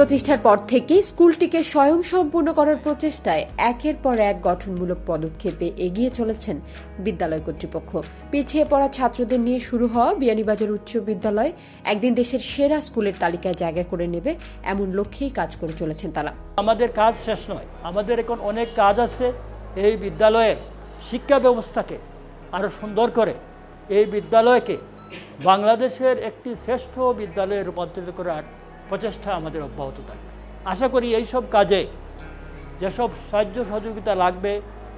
প্রতিষ্ঠার পর থেকেই স্কুলটিকে স্বয়ংসম্পূর্ণ করার প্রচেষ্টায় একের পর এক গঠনমূলক পদক্ষেপে এগিয়ে চলেছেন বিদ্যালয় কর্তৃপক্ষ। পিছিয়ে পড়া ছাত্রদের নিয়ে শুরু হওয়া বিয়ানীবাজার উচ্চ বিদ্যালয় একদিন দেশের সেরা স্কুলের তালিকায় জায়গা করে নেবে এমন লক্ষ্যেই কাজ করে চলেছেন তারা। আমাদের কাজ শেষ নয়। আমাদের এখন অনেক কাজ আছে। এই বিদ্যালয়ের শিক্ষা ব্যবস্থাকে আরও সুন্দর করে এই বিদ্যালয়কে বাংলাদেশের একটি শ্রেষ্ঠ বিদ্যালয়ে রূপান্তরিত করার প্রচেষ্টা আমাদের অব্যাহত থাকবে। আশা করি এই সব কাজে যেসব সাহায্য সহযোগিতা লাগবে,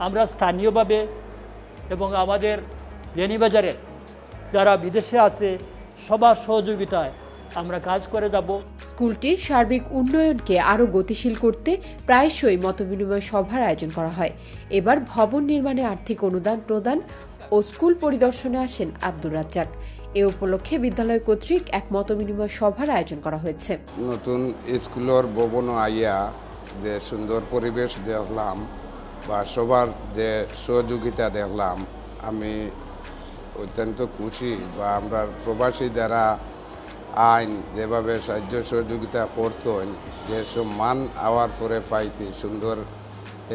আমরা স্থানীয়ভাবে এবং আমাদের বেনিবাজারে যারা বিদেশে আছে, সবার সহযোগিতায় আমরা কাজ করে যাব। স্কুলটির সার্বিক উন্নয়নকে আরও গতিশীল করতে প্রায়শই মতবিনিময় সভার আয়োজন করা হয়। এবার ভবন নির্মাণে আর্থিক অনুদান প্রদান ও স্কুল পরিদর্শনে আসেন আব্দুর রাজ্জাক। এ উপলক্ষে বিদ্যালয় কর্তৃক এক মতবিনিময় সভার আয়োজন করা হয়েছে। নতুন স্কুলের ভবন আইয়া যে সুন্দর পরিবেশ দেখলাম বা সবার যে সহযোগিতা দেখলাম, আমি অত্যন্ত খুশি বা আমরা প্রবাসী যারা আইন যেভাবে সাহায্য সহযোগিতা করছেন, যে সম্মান আওয়ার পরে পাইছি সুন্দর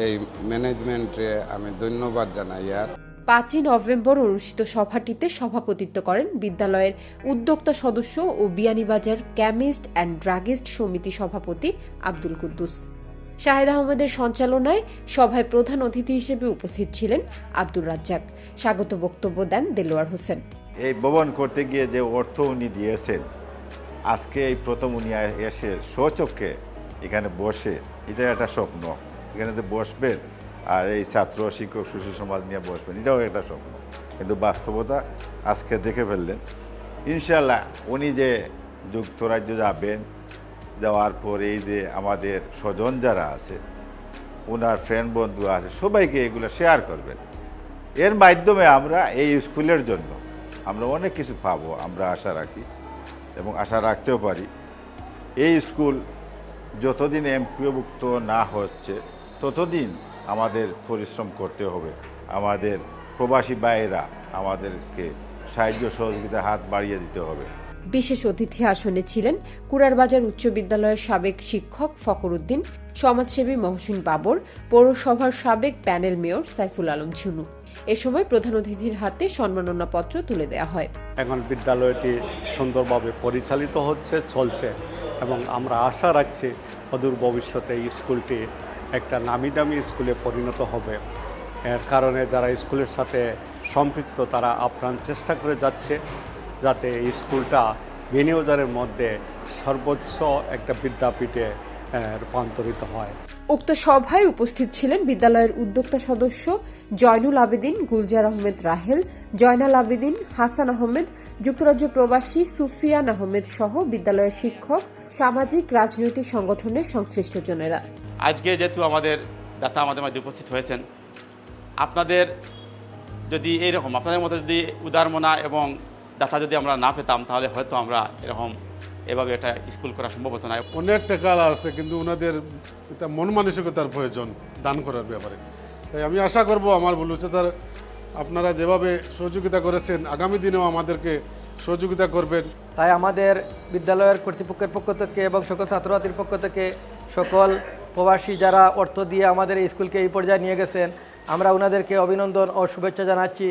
এই ম্যানেজমেন্টে আমি ধন্যবাদ জানাই আর। পাঁচই নভেম্বর অনুষ্ঠিত সভাটিতে সভাপতিত্ব করেন বিদ্যালয়ের উদ্যোক্তা সদস্য ও বিয়ানীবাজার কেমিস্ট অ্যান্ড ড্রাগিস্ট সমিতি সভাপতি আব্দুল কুদ্দুস। শাহেদ আহমেদের সঞ্চালনায় সভায় প্রধান অতিথি হিসেবে উপস্থিত ছিলেন আব্দুর রাজ্জাক। স্বাগত বক্তব্য দেন দেলোয়ার হোসেন। এই ভবন করতে গিয়ে যে অর্থ উনি দিয়েছেন, আজকে এই প্রথম উনি এসে স্বচক্ষে এখানে বসে এটা একটা স্বপ্ন। এখানে যে বসবেন আর এই ছাত্র, শিক্ষক, সুশীল সমাজ নিয়ে বসবেন। এটাও একটা স্বপ্ন। কিন্তু বাস্তবতা আজকে দেখে ফেললেন। ইনশাল্লাহ উনি যে যুক্তরাজ্য যাবেন, যাওয়ার পর এই যে আমাদের স্বজন যারা আছে ওনার ফ্রেন্ড বন্ধু আছে, সবাইকে এগুলো শেয়ার করবেন। এর মাধ্যমে আমরা এই স্কুলের জন্য আমরা অনেক কিছু পাবো, আমরা আশা রাখি এবং আশা রাখতেও পারি। এই স্কুল যতদিন এমপিওভুক্ত না হচ্ছে, ততদিন আমাদের পরিশ্রম করতে হবে। আমাদের প্রবাসী ভাইয়েরা আমাদেরকে সাহায্য সহযোগিতা হাত বাড়িয়ে দিতে হবে। বিশেষ অতিথি আসনে ছিলেন কুরারবাজার উচ্চ বিদ্যালয়ের সাবেক শিক্ষক ফকর উদ্দিন সমাজসেবী মহসিন বাবর পৌরসভার সাবেক প্যানেল মেয়র সাইফুল আলম ঝুনু এ সময় প্রধান অতিথির হাতে সম্মাননা পত্র তুলে দেওয়া হয়। এখন বিদ্যালয়টি সুন্দরভাবে পরিচালিত হচ্ছে চলছে এবং আমরা আশা রাখছি অদূর ভবিষ্যতে স্কুলটি একটা নামি দামি স্কুলে পরিণত হবে। এর কারণে যারা স্কুলের সাথে সম্পৃক্ত, তারা আপ্রাণ চেষ্টা করে যাচ্ছে যাতে এই স্কুলটা বিনিয়োগের মধ্যে সর্বোচ্চ একটা বিদ্যাপীঠে রূপান্তরিত হয়। উক্ত সভায় উপস্থিত ছিলেন বিদ্যালয়ের উদ্যোক্তা সদস্য জয়নুল আবেদিন, গুলজার আহমেদ রাহেল, জয়নাল আবেদিন, হাসান আহমেদ, যুক্তরাজ্য প্রবাসী সুফিয়ান আহমেদ সহ বিদ্যালয়ের শিক্ষক, সামাজিক রাজনৈতিক সংগঠনের সংশ্লিষ্টজনেরা। আজকে যেহেতু আমাদের দাতা আমাদের মাঝে উপস্থিত হয়েছেন আপনাদের যদি এইরকম আপনাদের মতো যদি উদারমনা এবং দাতা যদি আমরা না পেতাম তাহলে হয়তো আমরা এরকম এভাবে এটা স্কুল করা সম্ভব হতো না। অনেক টাকা আছে কিন্তু ওনাদের এটা মন মানসিকতার প্রয়োজন দান করার ব্যাপারে। তাই আমি আশা করব আমার বলুচেতার আপনারা যেভাবে সহযোগিতা করেছেন আগামী দিনেও আমাদেরকে সহযোগিতা করবেন। তাই আমাদের বিদ্যালয়ের কর্তৃপক্ষের পক্ষ থেকে এবং সকল ছাত্রছাত্রীর পক্ষ থেকে সকল প্রবাসী যারা অর্থ দিয়ে আমাদের এই স্কুলকে এই পর্যায়ে নিয়ে গেছেন, আমরা ওনাদেরকে অভিনন্দন ও শুভেচ্ছা জানাচ্ছি।